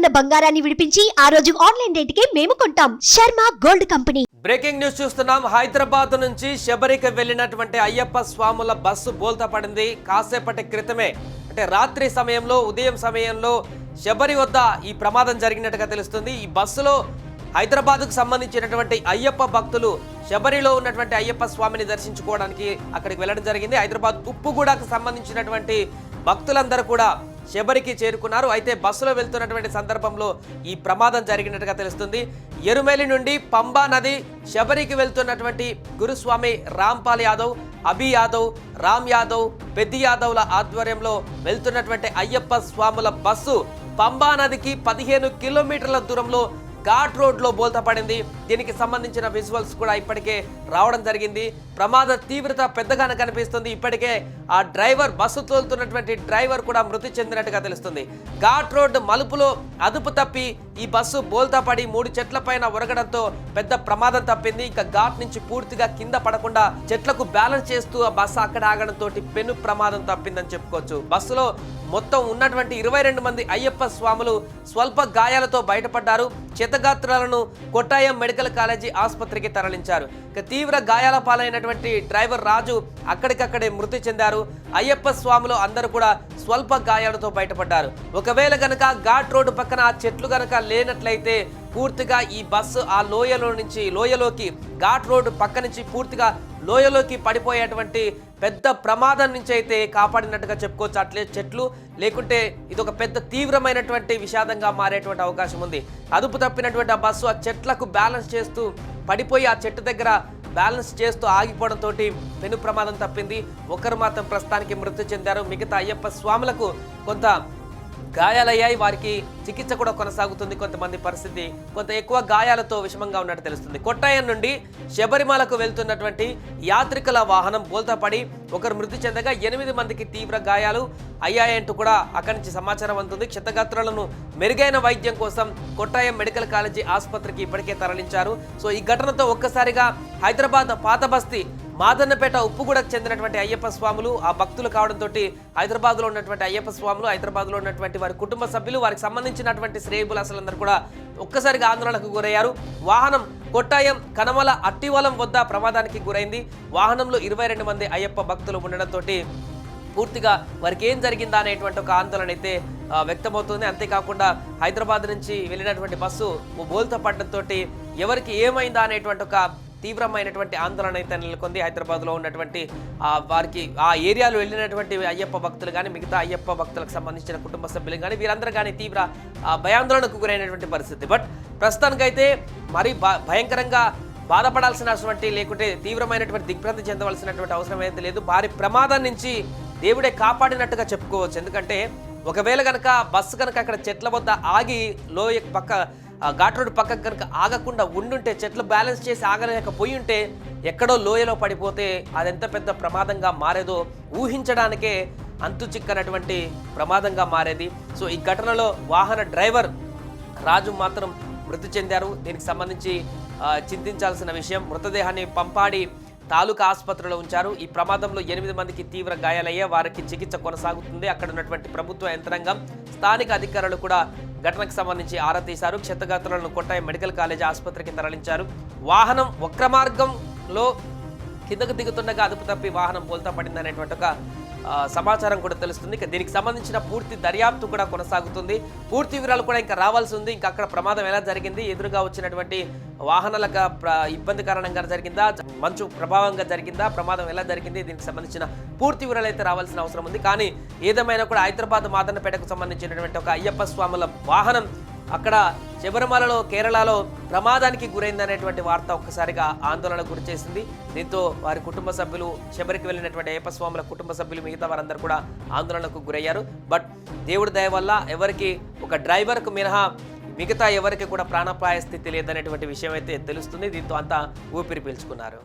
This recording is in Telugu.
ఉన్న బంగారాన్ని విడిపించి ఆ రోజు ఆన్లైన్ రేటుకే మేము కొంటాం. Sharma gold company. Breaking news చూస్తున్నాం. హైదరాబాద్ నుంచి శబరికి వెళ్ళినటువంటి అయ్యప్ప స్వాముల బస్సు బోల్తా పడింది. కాసేపటి క్రితమే అంటే రాత్రి సమయంలో ఉదయం సమయంలో శబరి వద్ద ఈ ప్రమాదం జరిగినట్టుగా తెలుస్తుంది. ఈ బస్సులో హైదరాబాద్కు సంబంధించినటువంటి అయ్యప్ప భక్తులు శబరిలో ఉన్నటువంటి అయ్యప్ప స్వామిని దర్శించుకోవడానికి అక్కడికి వెళ్ళడం జరిగింది. హైదరాబాద్ ఉప్పుగూడకు సంబంధించినటువంటి భక్తులందరూ కూడా శబరికి చేరుకున్నారు. అయితే బస్సులో వెళ్తున్నటువంటి సందర్భంలో ఈ ప్రమాదం జరిగినట్టుగా తెలుస్తుంది. ఎరుమేలి నుండి పంబా నది శబరికి వెళ్తున్నటువంటి గురుస్వామి రాంపాల్ యాదవ్ అభి యాదవ్ రామ్ యాదవ్ పెద్ది యాదవ్ల ఆధ్వర్యంలో వెళ్తున్నటువంటి అయ్యప్ప స్వాముల బస్సు పంబా నదికి పదిహేను కిలోమీటర్ల దూరంలో ఘాట్ రోడ్లో బోల్తా పడింది. దీనికి సంబంధించిన విజువల్స్ కూడా ఇప్పటికే రావడం జరిగింది. ప్రమాద తీవ్రత పెద్దగానే కనిపిస్తుంది. ఇప్పటికే ఆ డ్రైవర్ బస్సు తోలుతున్నటువంటి డ్రైవర్ కూడా మృతి చెందినట్టుగా తెలుస్తుంది. ఘాట్ రోడ్ మలుపులో అదుపు తప్పి ఈ బస్సు బోల్తా పడి మూడు చెట్ల పైన ఒరగడంతో పెద్ద ప్రమాదం తప్పింది. ఇంకా ఘాట్ నుంచి పూర్తిగా కింద పడకుండా చెట్లకు బ్యాలెన్స్ చేస్తూ ఆ బస్సు అక్కడ ఆగడంతో పెను ప్రమాదం తప్పిందని చెప్పుకోవచ్చు. బస్సులో మొత్తం ఉన్నటువంటి ఇరవై రెండు మంది అయ్యప్ప స్వాములు స్వల్ప గాయాలతో బయటపడ్డారు. క్షతగాత్రాలను కొట్టాయం మెడికల్ కాలేజీ ఆసుపత్రికి తరలించారు. ఇక తీవ్ర గాయాల పాలైనటువంటి డ్రైవర్ రాజు అక్కడికక్కడే మృతి చెందారు. అయ్యప్ప స్వాములు అందరూ కూడా స్వల్ప గాయాలతో బయటపడ్డారు. ఒకవేళ గనక ఘాట్ రోడ్డు పక్కన ఆ చెట్లు గనక లేనట్లయితే పూర్తిగా ఈ బస్సు ఆ లోయలో నుంచి లోయలోకి ఘాట్ రోడ్డు పక్క నుంచి పూర్తిగా లోయలోకి పడిపోయేటువంటి పెద్ద ప్రమాదం నుంచి అయితే కాపాడినట్టుగా చెప్పుకోవచ్చు. అట్లే చెట్లు లేకుంటే ఇది ఒక పెద్ద తీవ్రమైనటువంటి విషాదంగా మారేటువంటి అవకాశం ఉంది. అదుపు తప్పినటువంటి ఆ బస్సు ఆ చెట్లకు బ్యాలెన్స్ చేస్తూ పడిపోయి ఆ చెట్టు దగ్గర బ్యాలెన్స్ చేస్తూ ఆగిపోవడంతో పెను ప్రమాదం తప్పింది. ఒకరు మాత్రం ప్రస్తుతానికి మృతి చెందారు. మిగతా అయ్యప్ప స్వాములకు కొంత గాయాలయ్యాయి. వారికి చికిత్స కూడా కొనసాగుతుంది. కొంతమంది పరిస్థితి కొంత ఎక్కువ గాయాలతో విషమంగా ఉన్నట్టు తెలుస్తుంది. కొట్టాయం నుండి శబరిమలకు వెళ్తున్నటువంటి యాత్రికుల వాహనం బోల్తాపడి ఒకరు మృతి చెందగా ఎనిమిది మందికి తీవ్ర గాయాలు అయ్యాయంటూ కూడా అక్కడి నుంచి సమాచారం అందుంది. క్షతగాత్రులను మెరుగైన వైద్యం కోసం కొట్టాయం మెడికల్ కాలేజీ ఆసుపత్రికి ఇప్పటికే తరలించారు. సో ఈ ఘటనతో ఒక్కసారిగా హైదరాబాద్ పాత బస్తీ మాదన్నపేట ఉప్పుగూడకు చెందినటువంటి అయ్యప్ప స్వాములు ఆ భక్తులు కావడంతో హైదరాబాద్లో ఉన్నటువంటి అయ్యప్ప స్వాములు హైదరాబాద్లో ఉన్నటువంటి వారి కుటుంబ సభ్యులు వారికి సంబంధించినటువంటి శ్రేయబులాసలందరూ కూడా ఒక్కసారిగా ఆందోళనకు గురయ్యారు. వాహనం కొట్టాయం కనమల అట్టివలం వద్ద ప్రమాదానికి గురైంది. వాహనంలో ఇరవై రెండు మంది అయ్యప్ప భక్తులు ఉండడంతో పూర్తిగా వారికి ఏం జరిగిందా అనేటువంటి ఒక ఆందోళన అయితే వ్యక్తమవుతుంది. అంతేకాకుండా హైదరాబాద్ నుంచి వెళ్ళినటువంటి బస్సు బోల్తో పడ్డంతో ఎవరికి ఏమైందా అనేటువంటి ఒక తీవ్రమైనటువంటి ఆందోళన అయితే నెలకొంది. హైదరాబాద్లో ఉన్నటువంటి వారికి ఆ ఏరియాలో వెళ్ళినటువంటి అయ్యప్ప భక్తులు కానీ మిగతా అయ్యప్ప భక్తులకు సంబంధించిన కుటుంబ సభ్యులు కానీ వీరందరూ కానీ తీవ్ర ఆ, భయాందోళనకు గురైనటువంటి పరిస్థితి. బట్ ప్రస్తుతానికైతే మరీ భ- భయంకరంగా బాధపడాల్సినటువంటి లేకుంటే తీవ్రమైనటువంటి దిగ్భ్రాంతి చెందవలసినటువంటి అవసరం అయితే లేదు. భారీ ప్రమాదం నుంచి దేవుడే కాపాడినట్టుగా చెప్పుకోవచ్చు. ఎందుకంటే ఒకవేళ కనుక బస్సు కనుక అక్కడ చెట్ల వద్ద ఆగి లోయ పక్క ఘాట్ రోడ్ పక్కకు కనుక ఆగకుండా ఉండుంటే చెట్లు బ్యాలెన్స్ చేసి ఆగలేకపోయి ఉంటే ఎక్కడో లోయలో పడిపోతే అదెంత పెద్ద ప్రమాదంగా మారేదో ఊహించడానికే అంతు చిక్కనటువంటి ప్రమాదంగా మారేది. సో ఈ ఘటనలో వాహన డ్రైవర్ రాజు మాత్రం మృతి చెందారు. దీనికి సంబంధించి చింతించాల్సిన విషయం మృతదేహాన్ని పంపాడి తాలూకా ఆసుపత్రిలో ఉంచారు. ఈ ప్రమాదంలో ఎనిమిది మందికి తీవ్ర గాయాలయ్యే వారికి చికిత్స కొనసాగుతుంది. అక్కడ ఉన్నటువంటి ప్రభుత్వ యంత్రాంగం స్థానిక అధికారులు కూడా ఘటనకు సంబంధించి ఆరా తీశారు. క్షతగాత్రులను కొట్టాయి. మెడికల్ కాలేజ్ ఆసుపత్రికి తరలించారు. వాహనం వక్ర మార్గంలో కిందకు దిగుతుండగా అదుపు తప్పి వాహనం బోల్తా పడింది అనేటువంటి ఒక సమాచారం కూడా తెలుస్తుంది. ఇక దీనికి సంబంధించిన పూర్తి దర్యాప్తు కూడా కొనసాగుతుంది. పూర్తి వివరాలు కూడా ఇంకా రావాల్సి ఉంది. ఇంకా అక్కడ ప్రమాదం ఎలా జరిగింది? ఎదురుగా వచ్చినటువంటి వాహనాలకు ఇబ్బంది కారణంగా జరిగిందా? మంచు ప్రభావంగా జరిగిందా? ప్రమాదం ఎలా జరిగింది? దీనికి సంబంధించిన పూర్తి వివరాలు అయితే రావాల్సిన అవసరం ఉంది. కానీ ఏదేమైనా కూడా హైదరాబాద్ మాదన్నపేటకు సంబంధించినటువంటి ఒక అయ్యప్ప స్వాముల వాహనం అక్కడ శబరిమలలో కేరళలో ప్రమాదానికి గురైందనేటువంటి వార్త ఒక్కసారిగా ఆందోళన గురి చేసింది దీంతో వారి కుటుంబ సభ్యులు శబరికి వెళ్ళినటువంటి అయ్యప్పస్వాముల కుటుంబ సభ్యులు మిగతా వారందరూ కూడా ఆందోళనకు గురయ్యారు. బట్ దేవుడి దయ వల్ల ఎవరికి ఒక డ్రైవర్కు మినహా మిగతా ఎవరికి కూడా ప్రాణాపాయ స్థితి లేదనేటువంటి విషయం అయితే తెలుస్తుంది. దీంతో అంతా ఊపిరి పీల్చుకున్నారు.